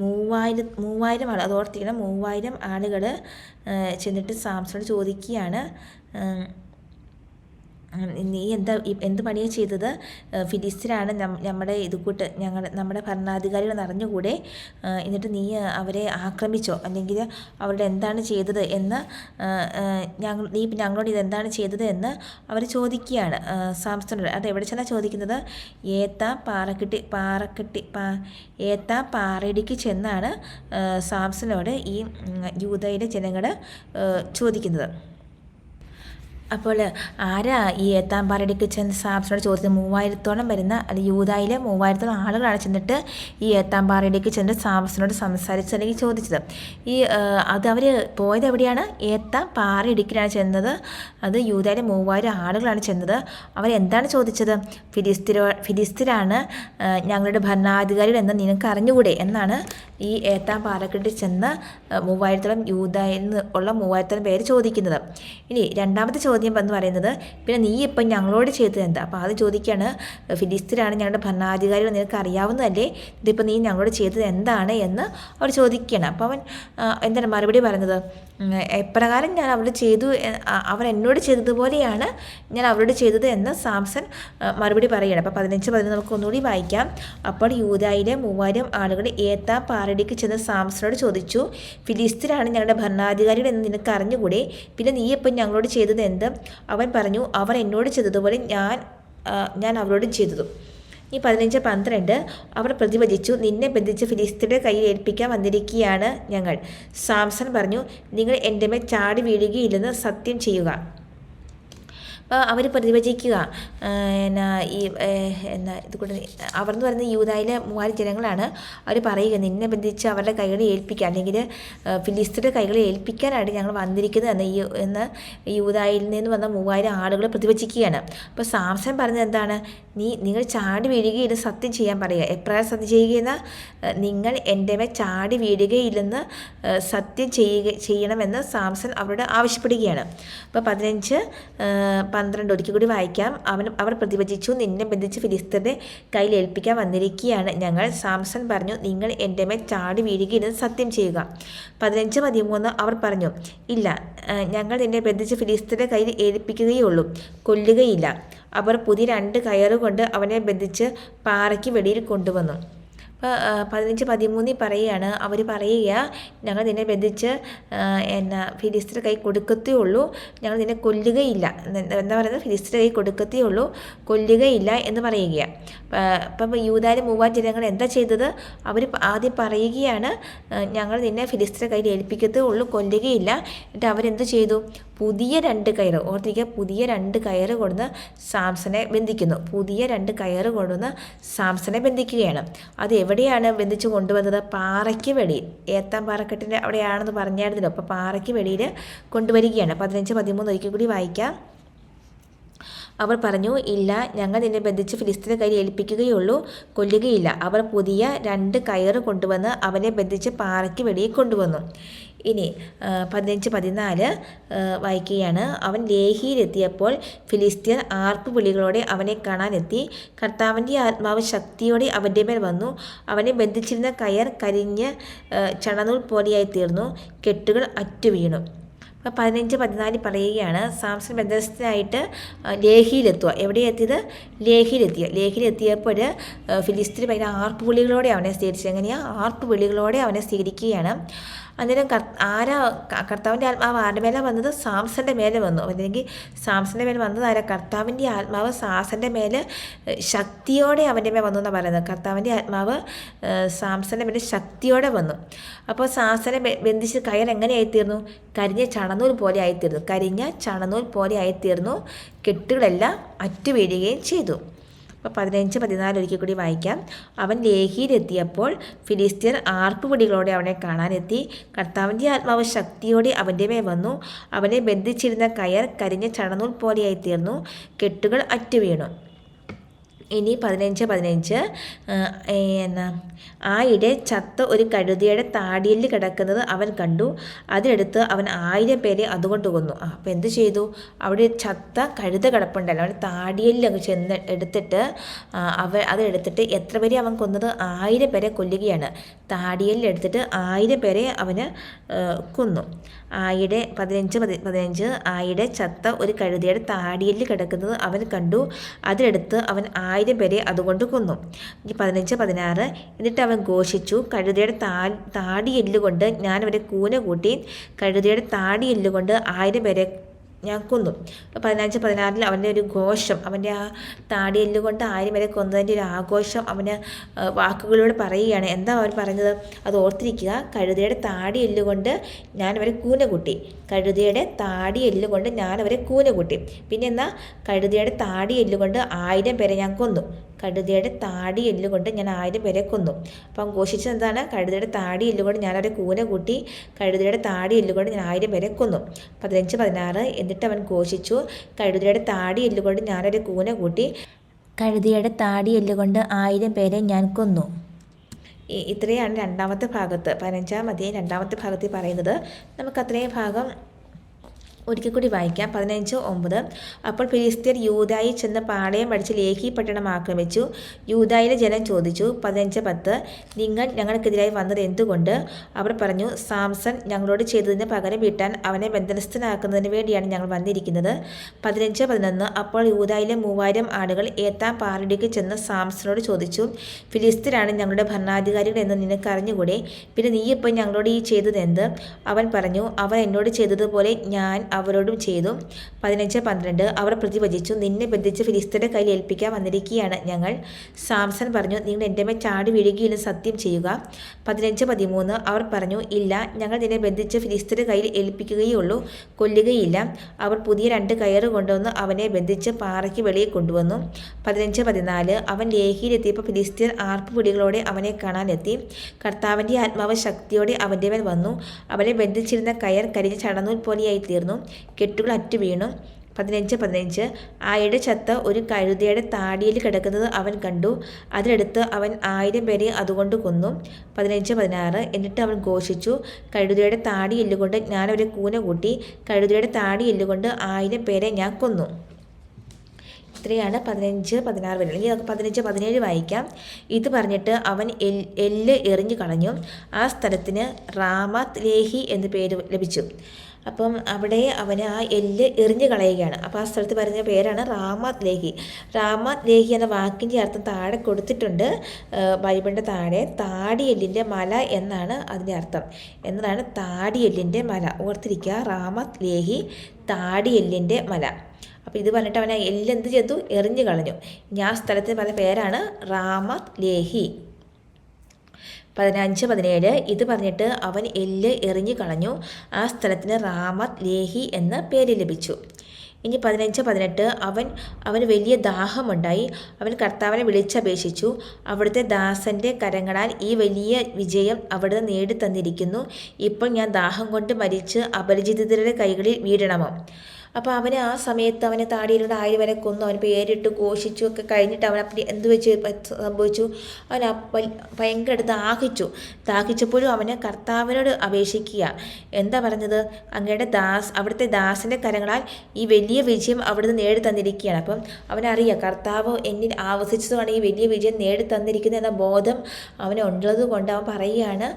മൂവായിരം മൂവായിരം ആൾ അത് ഓർത്തിക്കണം മൂവായിരം ആളുകൾ ചെന്നിട്ട് സാംസണോട് ചോദിക്കുകയാണ്. നീ എന്താ എന്ത് പണിയാ ചെയ്തത്? ഫിലിസ്റ്റിനാണ് നമ്മുടെ ഇത് കൂട്ട് ഞങ്ങൾ നമ്മുടെ ഭരണാധികാരികൾ അറിഞ്ഞുകൂടെ? ഏഹ് എന്നിട്ട് നീ അവരെ ആക്രമിച്ചോ? അല്ലെങ്കിൽ അവരുടെ എന്താണ് ചെയ്തത് എന്ന് ഞങ്ങൾ നീ ഞങ്ങളോട് ഇതെന്താണ് ചെയ്തത് എന്ന് അവർ ചോദിക്കുകയാണ്. സാംസണോട് അത് എവിടെ ചെന്നാൽ ചോദിക്കുന്നത്? ഏത്ത പാറക്കെട്ടി പാറക്കെട്ടി പാ ഏത്ത പാറയിടിക്ക് ചെന്നാണ് സാംസനോട് ഈ യൂതയിലെ ജനങ്ങൾ ചോദിക്കുന്നത്. അപ്പോൾ ആരാ ഈ ഏത്താമ്പാറയിലേക്ക് ചെന്ന് സാംസണോട് ചോദിച്ചത്? മൂവായിരത്തോളം വരുന്ന അത് യൂതായിലെ മൂവായിരത്തോളം ആളുകളാണ് ചെന്നിട്ട് ഈ ഏത്താമ്പാറയിലേക്ക് ചെന്ന് സാംസണോട് സംസാരിച്ചത് അല്ലെങ്കിൽ ചോദിച്ചത്. ഈ അത് അവർ പോയത് എവിടെയാണ്? ഏത്താം പാറയിടുക്കിലാണ് ചെന്നത്. അത് യൂതായിലെ മൂവായിരം ആളുകളാണ് ചെന്നത്. അവർ എന്താണ് ചോദിച്ചത് ഫിലിസ്തീനോ ഫിലിസ്തീനാണ് ഞങ്ങളുടെ ഭരണാധികാരികൾ എന്ന് നിനക്ക് അറിഞ്ഞുകൂടെ? എന്നാണ് ഈ ഏത്താം പാറക്കെട്ടിൽ ചെന്ന് മൂവായിരത്തോളം യൂതായിൽ ഉള്ള മൂവായിരത്തോളം പേര് ചോദിക്കുന്നത്. ഇനി രണ്ടാമത്തെ ചോദ്യം എന്ന് പറയുന്നത് പിന്നെ നീ ഇപ്പം ഞങ്ങളോട് ചെയ്തത് എന്താ? അപ്പോൾ അത് ചോദിക്കുകയാണ് ഫിലിസ്തീനാണ് ഞങ്ങളുടെ ഭരണാധികാരികൾ നിനക്ക് അറിയാവുന്നതല്ലേ? ഇതിപ്പോൾ നീ ഞങ്ങളോട് ചെയ്തത് എന്താണ്? എന്ന് അവർ ചോദിക്കുകയാണ്. അപ്പോൾ അവൻ എന്താണ് മറുപടി പറയുന്നത്? എപ്രകാരം ഞാൻ അവരോട് ചെയ്തു അവൻ എന്നോട് ചെയ്തതുപോലെയാണ് ഞാൻ അവരോട് ചെയ്തത് എന്ന് സാംസൺ മറുപടി പറയുകയാണ്. അപ്പോൾ പതിനഞ്ച് പതിനൊന്ന് നമുക്ക് ഒന്നുകൂടി വായിക്കാം. അപ്പോൾ യൂതായിലെ മൂവായിരം ആളുകൾ ഏത്താ പാറടിക്ക് ചെന്ന് സാംസനോട് ചോദിച്ചു ഫിലിസ്തീനാണ് ഞങ്ങളുടെ ഭരണാധികാരികൾ എന്ന് നിനക്ക് അറിഞ്ഞുകൂടെ? പിന്നെ നീ ഇപ്പം ഞങ്ങളോട് ചെയ്തത് എന്ത്? അവൻ പറഞ്ഞു അവർ എന്നോട് ചെയ്തതുപോലെ ഞാൻ ഞാൻ അവരോടും ചെയ്തതും. ഈ പതിനഞ്ച് പന്ത്രണ്ട് അവർ പ്രതിവചിച്ചു നിന്നെ ബന്ധിച്ച് ഫിലിസ്തീനെ കയ്യിൽ ഏൽപ്പിക്കാൻ വന്നിരിക്കുകയാണ് ഞങ്ങൾ. സാംസൺ പറഞ്ഞു നിങ്ങൾ എന്റെ മേൽ ചാടി വീഴുകയില്ലെന്ന് സത്യം ചെയ്യുക. അപ്പോൾ അവർ പ്രതിവചിക്കുക. എന്നാ ഈ എന്നാ ഇത് കൂടെ അവർ എന്ന് പറയുന്ന യൂതായിലെ മൂവായിരം ജനങ്ങളാണ് അവർ പറയുക നിന്നെ ബന്ധിച്ച് അവരുടെ കൈകളെ ഏൽപ്പിക്കുക അല്ലെങ്കിൽ ഫിലിസ്തീന്റെ കൈകളെ ഏൽപ്പിക്കാനായിട്ട് ഞങ്ങൾ വന്നിരിക്കുന്നത് എന്ന് ഈ എന്ന് യൂതായിൽ നിന്ന് വന്ന മൂവായിരം ആളുകൾ പ്രതിവചിക്കുകയാണ്. അപ്പോൾ സാംസൺ പറഞ്ഞത് എന്താണ്? നീ നിങ്ങൾ ചാടി വീഴുകയില്ല സത്യം ചെയ്യാൻ പറയുക. എപ്രകാരം സത്യം ചെയ്യുകയെന്ന് നിങ്ങൾ എന്റെ മേൽ ചാടി വീഴുകയില്ലെന്ന് സത്യം ചെയ്യുക ചെയ്യണമെന്ന് സാംസൺ അവരോട് ആവശ്യപ്പെടുകയാണ്. അപ്പോൾ പതിനഞ്ച് പന്ത്രണ്ട് ഒരിക്കൽ കൂടി വായിക്കാം. അവൻ അവർ പ്രതിവചിച്ചു നിന്നെ ബന്ധിച്ച് ഫിലിസ്തീനെ കയ്യിൽ ഏൽപ്പിക്കാൻ വന്നിരിക്കുകയാണ്. ഞങ്ങൾ സാംസൺ പറഞ്ഞു നിങ്ങൾ എന്റെ മേൽ ചാടി വീഴുകയെന്ന് സത്യം ചെയ്യുക. പതിനഞ്ച് പതിമൂന്ന് അവർ പറഞ്ഞു ഇല്ല ഞങ്ങൾ നിന്നെ ബന്ധിച്ച് ഫിലിസ്തീന്റെ കയ്യിൽ ഏൽപ്പിക്കുകയുള്ളൂ കൊല്ലുകയില്ല. അവർ പുതിയ രണ്ട് കയറുകൊണ്ട് അവനെ ബന്ധിച്ച് പാറയ്ക്ക് വെളിയിൽ കൊണ്ടുവന്നു. പതിനഞ്ച് പതിമൂന്നിൽ പറയുകയാണ്. അവർ പറയുക ഞങ്ങൾ നിന്നെ ബന്ധിച്ച് എന്നാ ഫിലിസ്തീൻ കൈ കൊടുക്കത്തേ ഉള്ളൂ. ഞങ്ങൾ നിന്നെ കൊല്ലുകയില്ല. എന്താ പറയുന്നത്? ഫിലിസ്തീൻ കൈ കൊടുക്കത്തേ ഉള്ളൂ കൊല്ലുകയില്ല എന്ന് പറയുകയാണ് അപ്പം യൂതാരി മൂവാ ജനങ്ങൾ എന്താ ചെയ്തത്? അവർ ആദ്യം പറയുകയാണ് ഞങ്ങൾ നിന്നെ ഫിലിസ്തീൻ കയ്യിൽ ഏൽപ്പിക്കത്തേ ഉള്ളൂ കൊല്ലുകയില്ല. എന്നിട്ട് അവരെന്ത് ചെയ്തു? പുതിയ രണ്ട് കയറ് ഓർത്തിരിക്കുക പുതിയ രണ്ട് കയറ് കൊണ്ടുവന്ന് സാംസനെ ബന്ധിക്കുന്നു. പുതിയ രണ്ട് കയറ് കൊണ്ടുവന്ന് സാംസനെ ബന്ധിക്കുകയാണ്. അത് എവിടെയാണ് ബന്ധിച്ച് കൊണ്ടുവന്നത് പാറയ്ക്ക് വെളിയിൽ. ഏത്താൻ പാറക്കെട്ടിന്റെ അവിടെയാണെന്ന് പറഞ്ഞായിരുന്നല്ലോ. അപ്പോൾ പാറയ്ക്ക് വെളിയിൽ കൊണ്ടുവരികയാണ്. പതിനഞ്ച് പതിമൂന്ന് ഒരിക്കൽ കൂടി വായിക്കാം. അവർ പറഞ്ഞു ഇല്ല ഞങ്ങൾ നിന്നെ ബന്ധിച്ച് ഫിലിസ്തീനെ കയ്യിൽ ഏൽപ്പിക്കുകയുള്ളൂ. കൊല്ലുകയില്ല. അവർ പുതിയ രണ്ട് കയറ് കൊണ്ടുവന്ന് അവനെ ബന്ധിച്ച് പാറയ്ക്ക് വെളിയിൽ കൊണ്ടുവന്നു. ഇനി പതിനഞ്ച് പതിനാല് വായിക്കുകയാണ്. അവൻ ലേഹിയിലെത്തിയപ്പോൾ ഫിലിസ്തീൻ ആർപ്പ് വിളികളോടെ അവനെ കാണാനെത്തി. കർത്താവിന്റെ ആത്മാവ് ശക്തിയോടെ അവന്റെ മേൽ വന്നു. അവനെ ബന്ധിച്ചിരുന്ന കയർ കരിഞ്ഞ് ചണനൂൽ പോലെയായി തീർന്നു. കെട്ടുകൾ അറ്റു വീണു. അപ്പോൾ പതിനഞ്ച് പതിനാല് പറയുകയാണ്. സാംസൺ ബന്ധസ്ഥനായിട്ട് ലേഹിയിലെത്തുക. എവിടെയെത്തിയത്? ലേഹിയിലെത്തിയ. ലേഹിയിലെത്തിയപ്പോൾ ഫിലിസ്തീൻ ഭയങ്കര ആർപ്പ് വിളികളോടെ അവനെ സ്വീകരിച്ചത് എങ്ങനെയാണ് ആർപ്പ് വിളികളോടെ അവനെ സ്വീകരിക്കുകയാണ്. അന്നേരം ആരാ കർത്താവിന്റെ ആത്മാവ് ആരുടെ മേലെ വന്നത്? സാംസന്റെ മേലെ വന്നു. അല്ലെങ്കിൽ സാംസന്റെ മേലെ വന്നത് ആരാ? കർത്താവിന്റെ ആത്മാവ് സാംസന്റെ മേലെ ശക്തിയോടെ അവന്റെ മേലെ വന്നു എന്നാണ് പറയുന്നത്. കർത്താവിന്റെ ആത്മാവ് സാംസന്റെ മേലെ ശക്തിയോടെ വന്നു. അപ്പോൾ സാംസനെ ബന്ധിച്ച് കയർ എങ്ങനെ ആയിത്തീർന്നു കരിഞ്ഞ ചണനൂൽ പോലെ ആയിത്തീർന്നു. കരിഞ്ഞ ചണനൂൽ പോലെ ആയിത്തീർന്നു. കെട്ടുകളെല്ലാം അറ്റുവീഴുകയും ചെയ്തു. അപ്പോൾ പതിനഞ്ച് പതിനാല് ഒരിക്കൽ കൂടി വായിക്കാം. അവൻ ലേഹിയിലെത്തിയപ്പോൾ ഫിലിസ്തീൻ ആർപ്പുപടികളോടെ അവനെ കാണാനെത്തി. കർത്താവിന്റെ ആത്മാവ് ശക്തിയോടെ അവന്റെ മേൽ വന്നു. അവനെ ബന്ധിച്ചിരുന്ന കയർ കരിഞ്ഞ ചണനൂൽ പോലെയായി തീർന്നു കെട്ടുകൾ അറ്റുവീണു. ഇനി പതിനഞ്ച് പതിനഞ്ച്. എന്നാ ആയിടെ ചത്ത ഒരു കഴുതിയുടെ താടിയിൽ കിടക്കുന്നത് അവൻ കണ്ടു. അതിനടുത്ത് അവൻ ആയിരം പേരെ അതുകൊണ്ട് കൊന്നു. ആ അപ്പം എന്ത് ചെയ്തു? അവിടെ ചത്ത കഴുത കിടപ്പുണ്ടല്ലോ. അവൻ താടിയിൽ അങ്ങ് ചെന്ന് എടുത്തിട്ട് അവ അതെടുത്തിട്ട് എത്ര പേരെ അവൻ കൊന്നത്? ആയിരം പേരെ കൊല്ലുകയാണ്. താടിയിൽ എടുത്തിട്ട് ആയിരം പേരെ അവന് കൊന്നു. ആയിടെ പതിനഞ്ച് പതി പതിനഞ്ച് ആയിടെ ചത്ത ഒരു കഴുതയുടെ താടിയിൽ കിടക്കുന്നത് അവൻ കണ്ടു. അതിലെടുത്ത് അവൻ ആയിരം പേരെ അതുകൊണ്ട് കൊന്നു. ഇനി പതിനഞ്ച് പതിനാറ് എന്നിട്ട് അവൻ ഘോഷിച്ചു കഴുതയുടെ താ താടിയെല്ലുകൊണ്ട് ഞാൻ അവരെ കൂന കൂട്ടി കഴുതയുടെ താടിയെല്ലുകൊണ്ട് ആയിരം പേരെ ഞാൻ കൊന്നു. പതിനഞ്ച് പതിനാറിൽ അവന്റെ ഒരു ഘോഷം അവന്റെ ആ താടിയെല്ല് കൊണ്ട് ആയിരം വരെ കൊന്നതിന്റെ ഒരു ആഘോഷം അവന് വാക്കുകളിലൂടെ പറയുകയാണ്. എന്താ അവൻ പറഞ്ഞത്? അത് ഓർത്തിരിക്കുക കഴുതയുടെ താടി എല്ലുകൊണ്ട് ഞാൻ അവരെ കൂന കൂട്ടി കഴുതയുടെ താടി എല്ലുകൊണ്ട് ഞാൻ അവരെ കൂന കൂട്ടി പിന്നെ എന്താ? കഴുതയുടെ താടി എല്ലുകൊണ്ട് ആയിരം പേരെ ഞാൻ കൊന്നു. കഴുതയുടെ താടി എല്ലുകൊണ്ട് ഞാൻ ആയിരം പേരെ കൊന്നു. അപ്പം ഘോഷിച്ചത് എന്താണ്? കഴുതയുടെ താടി എല്ലുകൊണ്ട് അവരെ കൂന കൂട്ടി കഴുതയുടെ താടി എല്ലുകൊണ്ട് ഞാൻ ആയിരം പേരെ കൊന്നു. പതിനഞ്ച് പതിനാറ് എന്നിട്ട് അവൻ ഘോഷിച്ചു കഴുതയുടെ താടി എല്ലുകൊണ്ട് ഞാനൊരു കൂന കൂട്ടി കഴുതയുടെ താടി എല്ലുകൊണ്ട് ആയിരം പേരെ ഞാൻ കൊന്നു. ഇത്രയാണ് രണ്ടാമത്തെ ഭാഗത്ത്. പതിനഞ്ചാം അധ്യായം രണ്ടാമത്തെ ഭാഗത്തിൽ പറയുന്നത്. നമുക്ക് അത്രയും ഭാഗം ഒരിക്കൽ കൂടി വായിക്കാം. പതിനഞ്ച് ഒമ്പത്. അപ്പോൾ ഫിലിസ്തീർ യൂതായി ചെന്ന് പാളയം പഠിച്ച് ലേഖി പട്ടണം ആക്രമിച്ചു. യൂതായിലെ ജനം ചോദിച്ചു പതിനഞ്ച് പത്ത്. നിങ്ങൾ ഞങ്ങൾക്കെതിരായി വന്നത് എന്തുകൊണ്ട്? അവർ പറഞ്ഞു സാംസൺ ഞങ്ങളോട് ചെയ്തതിന് പകരം വീട്ടാൻ അവനെ ബന്ധനസ്ഥനാക്കുന്നതിന് വേണ്ടിയാണ് ഞങ്ങൾ വന്നിരിക്കുന്നത്. പതിനഞ്ച് പതിനൊന്ന്. അപ്പോൾ യൂതായിലെ മൂവായിരം ആടുകൾ ഏത്താം പാറടിക്ക് ചെന്ന് സാംസണോട് ചോദിച്ചു ഫിലിസ്തീനാണ് ഞങ്ങളുടെ ഭരണാധികാരികൾ എന്ന് നിനക്ക് അറിഞ്ഞുകൂടെ പിന്നെ നീ ഇപ്പോൾ ഞങ്ങളോട് ഈ ചെയ്തത് എന്ത്? അവൻ പറഞ്ഞു അവർ എന്നോട് ചെയ്തതുപോലെ ഞാൻ അവരോടും ചെയ്തു. പതിനഞ്ച് പന്ത്രണ്ട് അവർ പ്രതിഭജിച്ചു നിന്നെ ബന്ധിച്ച് ഫിലിസ്തീന്റെ കയ്യിൽ ഏൽപ്പിക്കാൻ വന്നിരിക്കുകയാണ് ഞങ്ങൾ. സാംസൺ പറഞ്ഞു നിങ്ങൾ എന്റെ മേൽ ചാടി വീഴുകയെന്ന് സത്യം ചെയ്യുക. പതിനഞ്ച് പതിമൂന്ന് അവർ പറഞ്ഞു ഇല്ല ഞങ്ങൾ നിന്നെ ബന്ധിച്ച് ഫിലിസ്തീന്റെ കയ്യിൽ ഏൽപ്പിക്കുകയുള്ളൂ കൊല്ലുകയില്ല. അവർ പുതിയ രണ്ട് കയറ് കൊണ്ടുവന്ന് അവനെ ബന്ധിച്ച് പാറയ്ക്ക് വെളിയിൽ കൊണ്ടുവന്നു. പതിനഞ്ച് പതിനാല് അവൻ ലേഹിയിലെത്തിയപ്പോൾ ഫിലിസ്തീൻ ആർപ്പുപിടികളോടെ അവനെ കാണാനെത്തി. കർത്താവിന്റെ ആത്മാവ് ശക്തിയോടെ അവന്റെ മേൽ വന്നു. അവനെ ബന്ധിച്ചിരുന്ന കയർ കരിഞ്ഞ ചടന്നൂൽ പോലെയായി തീർന്നു കെട്ടുകൾ അറ്റു വീണു. പതിനഞ്ച് പതിനഞ്ച്. ആയുടെ ചത്ത ഒരു കഴുതയുടെ താടിയിൽ കിടക്കുന്നത് അവൻ കണ്ടു. അതിലെടുത്ത് അവൻ ആയിരം പേരെ അതുകൊണ്ട് കൊന്നു. പതിനഞ്ച് പതിനാറ്. എന്നിട്ട് അവൻ ഘോഷിച്ചു കഴുതയുടെ താടി എല്ലുകൊണ്ട് ഞാൻ കൂന കൂട്ടി കഴുതയുടെ താടി എല്ലുകൊണ്ട് ആയിരം പേരെ ഞാൻ കൊന്നു. ഇത്രയാണ് പതിനഞ്ച് പതിനാറ് വരെ അല്ലെങ്കിൽ നമുക്ക് പതിനഞ്ച് പതിനേഴ് വായിക്കാം. ഇത് പറഞ്ഞിട്ട് അവൻ എൽ എല്ല് എറിഞ്ഞു കളഞ്ഞു. ആ സ്ഥലത്തിന് റാമത്ത് ലേഹി എന്ന് പേര് ലഭിച്ചു. അപ്പം അവിടെ അവൻ ആ എല്ല് എറിഞ്ഞ് കളയുകയാണ്. അപ്പോൾ ആ സ്ഥലത്ത് പറഞ്ഞ പേരാണ് റാമത് ലേഹി ലേഹി എന്ന വാക്കിന്റെ അർത്ഥം താഴെ കൊടുത്തിട്ടുണ്ട്. ബൈബിളിന്റെ താഴെ താടിയെല്ലിന്റെ മല എന്നാണ് അതിന്റെ അർത്ഥം. എന്നതാണ് താടിയെല്ലിന്റെ മല. ഓർത്തിരിക്കുക റാമത് ലേഹി താടിയെല്ലിന്റെ മല. അപ്പോൾ ഇത് പറഞ്ഞിട്ട് അവൻ എല്ലെന്ത് ചെയ്തു? എറിഞ്ഞു കളഞ്ഞു. ഞാൻ സ്ഥലത്തിന് പറഞ്ഞ പേരാണ് റാമത് ലേഹി പതിനഞ്ച് പതിനേഴ് ഇത് പറഞ്ഞിട്ട് അവൻ എല്ല് എറിഞ്ഞു കളഞ്ഞു. ആ സ്ഥലത്തിന് റാമത് ലേഹി എന്ന പേര് ലഭിച്ചു. ഇനി പതിനഞ്ച് പതിനെട്ട് അവൻ അവന് വലിയ ദാഹമുണ്ടായി. അവൻ കർത്താവിനെ വിളിച്ചപേക്ഷിച്ചു. അവിടുത്തെ ദാസന്റെ കരങ്ങളാൽ ഈ വലിയ വിജയം അവിടെ നേടിത്തന്നിരിക്കുന്നു. ഇപ്പോൾ ഞാൻ ദാഹം കൊണ്ട് മരിച്ച് അപരിചിതരുടെ കൈകളിൽ വീഴണമോ? അപ്പോൾ അവന് ആ സമയത്ത് അവനെ താടിയിലൂടെ ആയിരം വരെ കൊന്നു. അവൻ പേരിട്ട് ഘോഷിച്ചു ഒക്കെ കഴിഞ്ഞിട്ട് അവൻ അപ്പം എന്ത് വെച്ച് സംഭവിച്ചു? അവൻ ഭയങ്കര അടുത്ത് ദാഹിച്ചു. ദാഹിച്ചപ്പോഴും അവന് കർത്താവിനോട് അപേക്ഷിക്കുക. എന്താ പറഞ്ഞത്? അങ്ങയുടെ ദാസ് അവിടുത്തെ ദാസിന്റെ കരങ്ങളാൽ ഈ വലിയ വിജയം അവിടുന്ന് നേടി തന്നിരിക്കുകയാണ്. അപ്പം അവനറിയാം കർത്താവ് എന്നിൽ ആവസിച്ചതുമാണ് ഈ വലിയ വിജയം നേടി തന്നിരിക്കുന്നത് എന്ന ബോധം അവനുള്ളത് കൊണ്ട് അവൻ പറയുകയാണ്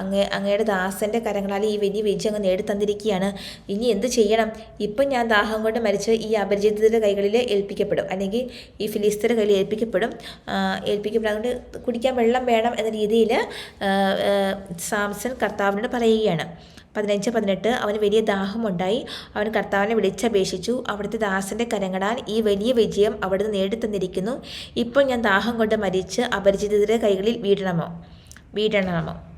അങ്ങ അങ്ങയുടെ ദാസന്റെ കരങ്ങളാൽ ഈ വലിയ വിജയം അങ്ങ് നേടി തന്നിരിക്കുകയാണ്. ഇനി എന്ത് ചെയ്യണം? ഇപ്പം ഞാൻ ദാഹം കൊണ്ട് മരിച്ച് ഈ അപരിചിതരുടെ കൈകളിൽ ഏൽപ്പിക്കപ്പെടും. അല്ലെങ്കിൽ ഈ ഫിലിസ്തീന്റെ കയ്യിൽ ഏൽപ്പിക്കപ്പെടും. ഏൽപ്പിക്കപ്പെടും. അതുകൊണ്ട് കുടിക്കാൻ വെള്ളം വേണം എന്ന രീതിയിൽ സാംസൺ കർത്താവിനോട് പറയുകയാണ്. പതിനഞ്ച് പതിനെട്ട് അവന് വലിയ ദാഹമുണ്ടായി. അവൻ കർത്താവിനെ വിളിച്ചപേക്ഷിച്ചു. അവിടുത്തെ ദാസന്റെ കരങ്ങളാൽ ഈ വലിയ വിജയം അവിടുന്ന് നേടിത്തന്നിരിക്കുന്നു. ഇപ്പോൾ ഞാൻ ദാഹം കൊണ്ട് മരിച്ച് അപരിചിതരുടെ കൈകളിൽ വീഴണമോ വീഴണമോ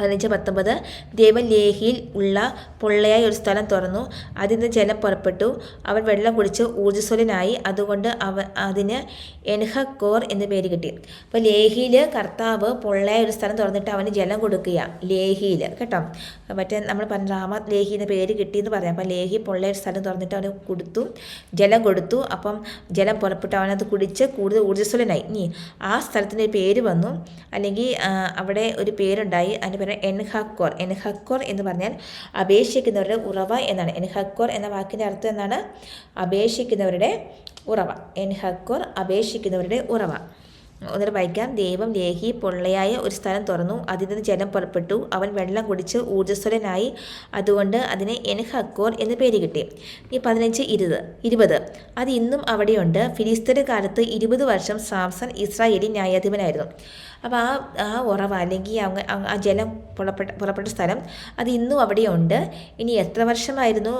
പതിനഞ്ച് പത്തൊമ്പത് ദേവൻ ലേഹിയിൽ ഉള്ള പൊള്ളയായ ഒരു സ്ഥലം തുറന്നു. അതിൽ നിന്ന് ജലം പുറപ്പെട്ടു. അവൻ വെള്ളം കുടിച്ച് ഊർജസ്വലനായി. അതുകൊണ്ട് അവ അതിന് എൻഹക്കോർ എന്ന് പേര് കിട്ടി. അപ്പോൾ ലേഹിയിൽ കർത്താവ് പൊള്ളയായ ഒരു സ്ഥലം തുറന്നിട്ട് അവന് ജലം കൊടുക്കുക ലേഹിയിൽ കേട്ടോ? മറ്റേ നമ്മൾ പറഞ്ഞ രാമ ലേഹി എന്ന പേര് കിട്ടിയെന്ന് പറയാം. അപ്പോൾ ലേഹി പൊള്ളയ സ്ഥലം തുറന്നിട്ട് അവന് കൊടുത്തു. ജലം കൊടുത്തു. അപ്പം ജലം പുറപ്പെട്ടു അവനത് കുടിച്ച് കൂടുതൽ ഊർജസ്വലനായി. ഇനി ആ സ്ഥലത്തിന്റെ പേര് വന്നു. അല്ലെങ്കിൽ അവിടെ ഒരു പേരുണ്ടായി. അതിന്റെ പേര് എൻഹക്കോർ എൻഹക്കോർ എന്ന് പറഞ്ഞാൽ അപേക്ഷിക്കുന്നവരുടെ ഉറവ എന്നാണ്. എൻഹക്കോർ എന്ന വാക്കിന്റെ അർത്ഥം എന്നാണ് അപേക്ഷിക്കുന്നവരുടെ ഉറവ. എൻഹക്കോർ അപേക്ഷിക്കുന്നവരുടെ ഉറവ. ഒന്നിട്ട് വായിക്കാം. ദൈവം ലേഹി പൊള്ളയായ ഒരു സ്ഥലം തുറന്നു. അതിൽ നിന്ന് ജലം പുറപ്പെട്ടു. അവൻ വെള്ളം കുടിച്ച് ഊർജസ്വലനായി. അതുകൊണ്ട് അതിന് എൻഹക്കോർ എന്ന് പേര് കിട്ടി. ഈ പതിനഞ്ച് ഇരുപത് ഇരുപത്. അത് ഇന്നും അവിടെയുണ്ട്. ഫിലിസ്തീൻ കാലത്ത് ഇരുപത് വർഷം സാംസൺ ഇസ്രായേലി ന്യായാധിപനായിരുന്നു. അപ്പോൾ ആ ആ ഉറവ അല്ലെങ്കിൽ ആ ജലം പുറപ്പെട്ട പുറപ്പെട്ട സ്ഥലം അത് ഇന്നും അവിടെയുണ്ട്. ഇനി എത്ര വർഷമായിരുന്നു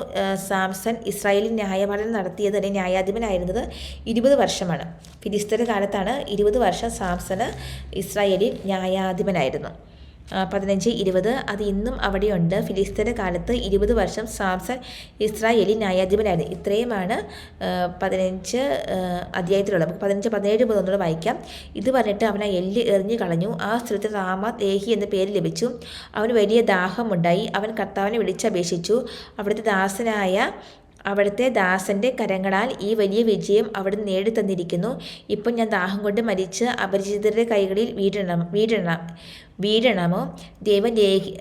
സാംസൺ ഇസ്രായേലിൽ ന്യായപാലനം നടത്തിയത് അല്ലെങ്കിൽ ന്യായാധിപനായിരുന്നത്? ഇരുപത് വർഷമാണ്. ഫിലിസ്തീന്റെ കാലത്താണ് ഇരുപത് വർഷം സാംസന് ഇസ്രായേലിൽ ന്യായാധിപനായിരുന്നു. പതിനഞ്ച് ഇരുപത് അത് ഇന്നും അവിടെയുണ്ട്. ഫിലിസ്തീന്റെ കാലത്ത് ഇരുപത് വർഷം സാംസൺ ഇസ്രായേലി ന്യായാധിപനായിരുന്നു. ഇത്രയുമാണ് പതിനഞ്ച് അധ്യായത്തിലുള്ളത്. നമുക്ക് പതിനഞ്ച് പതിനേഴ് മുതൽ വായിക്കാം. ഇത് പറഞ്ഞിട്ട് അവൻ ആ എല്ല് എറിഞ്ഞു കളഞ്ഞു. ആ സ്ഥലത്ത് റാമ ദേഹി എന്ന പേര് ലഭിച്ചു. അവന് വലിയ ദാഹമുണ്ടായി. അവൻ കർത്താവിനെ വിളിച്ചപേക്ഷിച്ചു. അവിടുത്തെ ദാസനായ അവിടുത്തെ ദാസന്റെ കരങ്ങളാൽ ഈ വലിയ വിജയം അവിടെ നേടിത്തന്നിരിക്കുന്നു. ഇപ്പം ഞാൻ ദാഹം കൊണ്ട് മരിച്ച് അപരിചിതരുടെ കൈകളിൽ വീഴണം വീഴണം വീഴണമോ? ദൈവലേഖി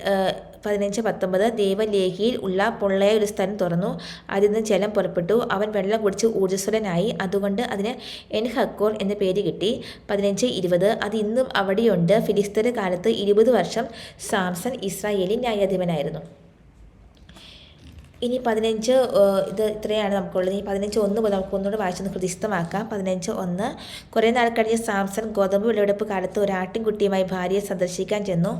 പതിനഞ്ച് പത്തൊമ്പത് ദേവലേഹിയിൽ ഉള്ള പൊള്ളയ ഒരു സ്ഥലം തുറന്നു. അതിൽ നിന്ന് ജലം പുറപ്പെട്ടു. അവൻ വെള്ളം കുടിച്ച് ഊർജസ്വലനായി. അതുകൊണ്ട് അതിന് എൻ ഹക്കോർ എന്ന പേര് കിട്ടി. പതിനഞ്ച് ഇരുപത് അത് ഇന്നും അവിടെയുണ്ട്. ഫിലിസ്തീൻ കാലത്ത് ഇരുപത് വർഷം സാംസൺ ഇസ്രായേലി ന്യായാധിപനായിരുന്നു. ഇനി പതിനഞ്ച് ഇത് ഇത്രയാണ് നമുക്കുള്ളത്. ഇനി പതിനഞ്ച് ഒന്ന് മുതൽ നമുക്ക് ഒന്നുകൂടെ വായിച്ചൊന്ന് ഹൃദിസ്ഥമാക്കാം പതിനഞ്ച് ഒന്ന്. കുറേ നാൾ കഴിഞ്ഞ് സാംസൺ ഗോതമ്പ് വിളവെടുപ്പ് കാലത്ത് ഒരു ആട്ടിൻകുട്ടിയുമായി ഭാര്യയെ സന്ദർശിക്കാൻ ചെന്നു.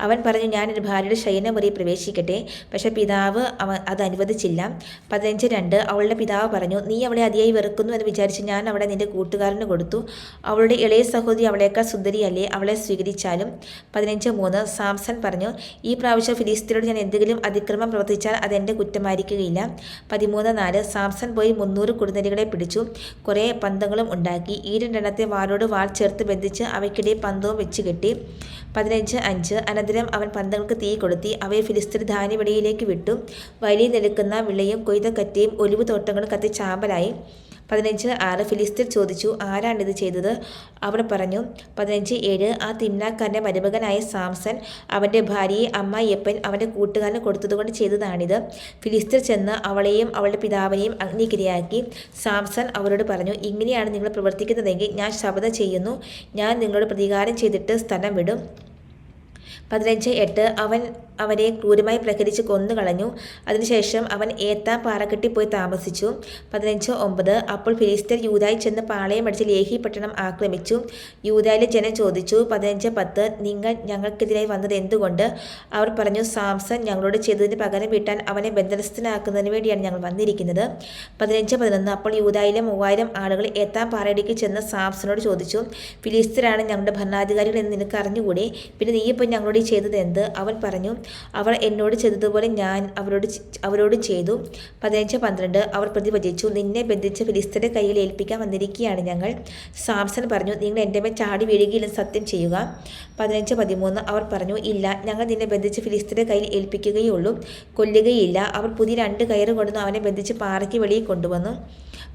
അവൻ പറഞ്ഞു ഞാൻ എന്റെ ഭാര്യയുടെ ശയനമുറി പ്രവേശിക്കട്ടെ. പക്ഷേ പിതാവ് അവ അത് അനുവദിച്ചില്ല. പതിനഞ്ച് രണ്ട്. അവളുടെ പിതാവ് പറഞ്ഞു നീ അവളെ അതിയായി വെറുക്കുന്നു എന്ന് വിചാരിച്ച് ഞാൻ അവിടെ നിന്റെ കൂട്ടുകാരന് കൊടുത്തു. അവളുടെ ഇളയ സഹോദരി അവളേക്കാൾ സുന്ദരിയല്ലേ? അവളെ സ്വീകരിച്ചാലും. പതിനഞ്ച് മൂന്ന്. സാംസൺ പറഞ്ഞു ഈ പ്രാവശ്യം ഫിലിസ്തീനോട് ഞാൻ എന്തെങ്കിലും അതിക്രമം പ്രവർത്തിച്ചാൽ അതെന്റെ കുറ്റം കുറ്റമായിരിക്കുകയില്ല പതിമൂന്ന് നാല് സാംസൺ പോയി മുന്നൂറ് കുടുന്നലികളെ പിടിച്ചു. കുറേ പന്തങ്ങളും ഉണ്ടാക്കി. ഈ രണ്ടെണ്ണത്തെ വാലോട് വാൾ ചേർത്ത് ബന്ധിച്ച് അവയ്ക്കിടെ പന്തവും വെച്ച് കെട്ടി. പതിനഞ്ച് അഞ്ച് അനന്തരം അവൻ പന്തങ്ങൾക്ക് തീ കൊടുത്തി അവയെ ഫിലിസ്തീൻ ധാന്യവിളയിലേക്ക് വിട്ടു. വലിയ നിൽക്കുന്ന വിളയും കൊയ്തക്കറ്റയും ഒലിവ് തോട്ടങ്ങളും കത്തി ചാമ്പലായി. പതിനഞ്ച് ആറ് ഫിലിസ്തീൻ ചോദിച്ചു ആരാണിത് ചെയ്തത്? അവർ പറഞ്ഞു പതിനഞ്ച് ഏഴ് ആ തിന്നാക്കാരന്റെ മരുമകനായ സാംസൺ അവന്റെ ഭാര്യയെ അമ്മായിയപ്പൻ അവന്റെ കൂട്ടുകാരന് കൊടുത്തതുകൊണ്ട് ചെയ്തതാണിത്. ഫിലിസ്തീൻ ചെന്ന് അവളെയും അവളുടെ പിതാവിനെയും അഗ്നിക്കിരയാക്കി സാംസൺ അവരോട് പറഞ്ഞു ഇങ്ങനെയാണ് നിങ്ങൾ പ്രവർത്തിക്കുന്നതെങ്കിൽ ഞാൻ ശബ്ദം ചെയ്യുന്നു. ഞാൻ നിങ്ങളോട് പ്രതികാരം ചെയ്തിട്ട് സ്ഥലം വിടും. പതിനഞ്ച് എട്ട് അവൻ അവരെ ക്രൂരമായി പ്രഹരിച്ച് കൊന്നുകളഞ്ഞു. അതിനുശേഷം അവൻ ഏത്താ പാറക്കെട്ടി പോയി താമസിച്ചു. പതിനഞ്ച് ഒമ്പത് അപ്പോൾ ഫിലിസ്തർ യൂതായി ചെന്ന് പാളയം അടിച്ച് ലേഹി പട്ടണം ആക്രമിച്ചു. യൂതായിലെ ജനം ചോദിച്ചു പതിനഞ്ച് പത്ത് നിങ്ങൾ ഞങ്ങൾക്കെതിരായി വന്നത് എന്തുകൊണ്ട്? അവർ പറഞ്ഞു സാംസൺ ഞങ്ങളോട് ചെയ്തതിന് പകരം വീട്ടാൻ അവനെ ബന്ധനസ്ഥനാക്കുന്നതിന് വേണ്ടിയാണ് ഞങ്ങൾ വന്നിരിക്കുന്നത്. പതിനഞ്ച് പതിനൊന്ന് അപ്പോൾ യൂതായിലെ മൂവായിരം ആളുകൾ ഏത്താ പാറയിലേക്ക് ചെന്ന് സാംസനോട് ചോദിച്ചു ഫിലിസ്തരാണ് ഞങ്ങളുടെ ഭരണാധികാരികൾ എന്ന് നിനക്ക് അറിഞ്ഞുകൂടെ? പിന്നെ നീ ഇപ്പോൾ ഞങ്ങളോട് ചെയ്തത് എന്ത്? അവൻ പറഞ്ഞു അവർ എന്നോട് ചെയ്തതുപോലെ ഞാൻ അവരോട് അവരോട് ചെയ്തു. പതിനഞ്ച് പന്ത്രണ്ട് അവർ പ്രതിവചിച്ചു. നിന്നെ ബന്ധിച്ച ഫിലിസ്തരുടെ കയ്യിൽ ഏൽപ്പിക്കാൻ വന്നിരിക്കുകയാണ് ഞങ്ങൾ. സാംസൺ പറഞ്ഞു നിങ്ങൾ എന്റെ മേൽ ചാടി വീഴുകയില്ലെന്ന് സത്യം ചെയ്യുക. പതിനഞ്ച് പതിമൂന്ന് അവർ പറഞ്ഞു ഇല്ല ഞങ്ങൾ നിന്നെ ബന്ധിച്ച് ഫിലിസ്തരുടെ കയ്യിൽ ഏൽപ്പിക്കുകയുള്ളൂ. കൊല്ലുകയില്ല. അവർ പുതിയ രണ്ട് കയറ് കൊണ്ടുവന്ന് അവനെ ബന്ധിച്ച് പാറയ്ക്ക് വെളിയിൽ കൊണ്ടുവന്നു.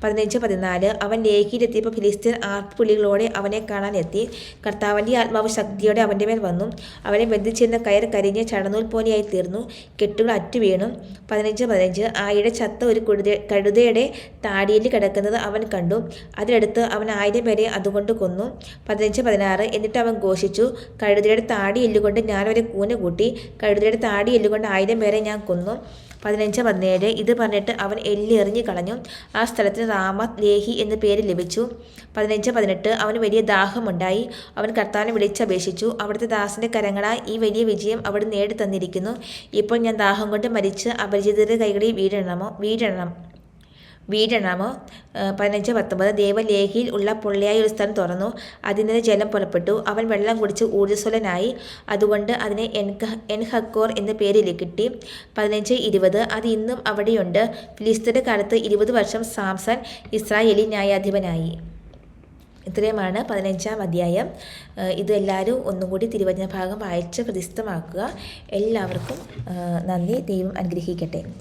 പതിനഞ്ച് പതിനാല് അവൻ ലേഖിയിലെത്തിയപ്പോൾ ഫിലിസ്തീൻ ആർപ്പുളികളോടെ അവനെ കാണാനെത്തി കർത്താവിന്റെ ആത്മാവ് ശക്തിയോടെ അവന്റെ മേൽ വന്നു. അവനെ ബന്ധിച്ചിരുന്ന കയർ കരിഞ്ഞ് ചടനൂൽ പോലെയായി തീർന്നു കെട്ടുകൾ അറ്റു വീണു. പതിനഞ്ച് പതിനഞ്ച്. ആയിടെ ചത്ത ഒരു കുഴുത കഴുതയുടെ താടിയിൽ കിടക്കുന്നത് അവൻ കണ്ടു. അതിനടുത്ത് അവൻ ആയിരം പേരെ അതുകൊണ്ട് കൊന്നു. പതിനഞ്ച് പതിനാറ്. എന്നിട്ട് അവൻ ഘോഷിച്ചു. കഴുതയുടെ താടി എല്ലുകൊണ്ട് ഞാൻ കൂന കൂട്ടി. കഴുതയുടെ താടി എല്ലുകൊണ്ട് ആയിരം പേരെ ഞാൻ കൊന്നു. പതിനഞ്ച് പതിനേഴ്. ഇത് പറഞ്ഞിട്ട് അവൻ എല്ലെറിഞ്ഞ് കളഞ്ഞു. ആ സ്ഥലത്തിന് റാമ ലേഹി എന്ന് പേര് ലഭിച്ചു. പതിനഞ്ച് പതിനെട്ട്. അവന് വലിയ ദാഹമുണ്ടായി. അവൻ കർത്താവിനെ വിളിച്ചപേക്ഷിച്ചു. അവിടുത്തെ ദാസിന്റെ കരങ്ങളാൽ ഈ വലിയ വിജയം അവിടെ നേടി തന്നിരിക്കുന്നു ഇപ്പോൾ ഞാൻ ദാഹം കൊണ്ട് മരിച്ച് അപരിചിതരുടെ കൈകളിൽ വീഴണമോ? വീഴണം. വീഴണമോ പതിനഞ്ച് പത്തൊമ്പത് ദേവലേഖിയിൽ ഉള്ള പൊള്ളയായ ഒരു സ്ഥലം തുറന്നു. അതിൽ നിന്ന് ജലം പുറപ്പെട്ടു. അവൻ വെള്ളം കുടിച്ച് ഊർജസ്വലനായി. അതുകൊണ്ട് അതിനെ എൻക എൻഹക്കോർ എന്ന പേരിൽ കിട്ടി. പതിനഞ്ച് ഇരുപത് അത് ഇന്നും അവിടെയുണ്ട്. ഫിലിസ്തീന്റെ കാലത്ത് ഇരുപത് വർഷം സാംസൺ ഇസ്രായേലി ന്യായാധിപനായി. ഇത്രയുമാണ് പതിനഞ്ചാം അധ്യായം. ഇതെല്ലാവരും ഒന്നും കൂടി തിരുവചന ഭാഗം വായിച്ച് പ്രതിസ്ഥമാക്കുക എല്ലാവർക്കും നന്ദി. ദൈവം അനുഗ്രഹിക്കട്ടെ.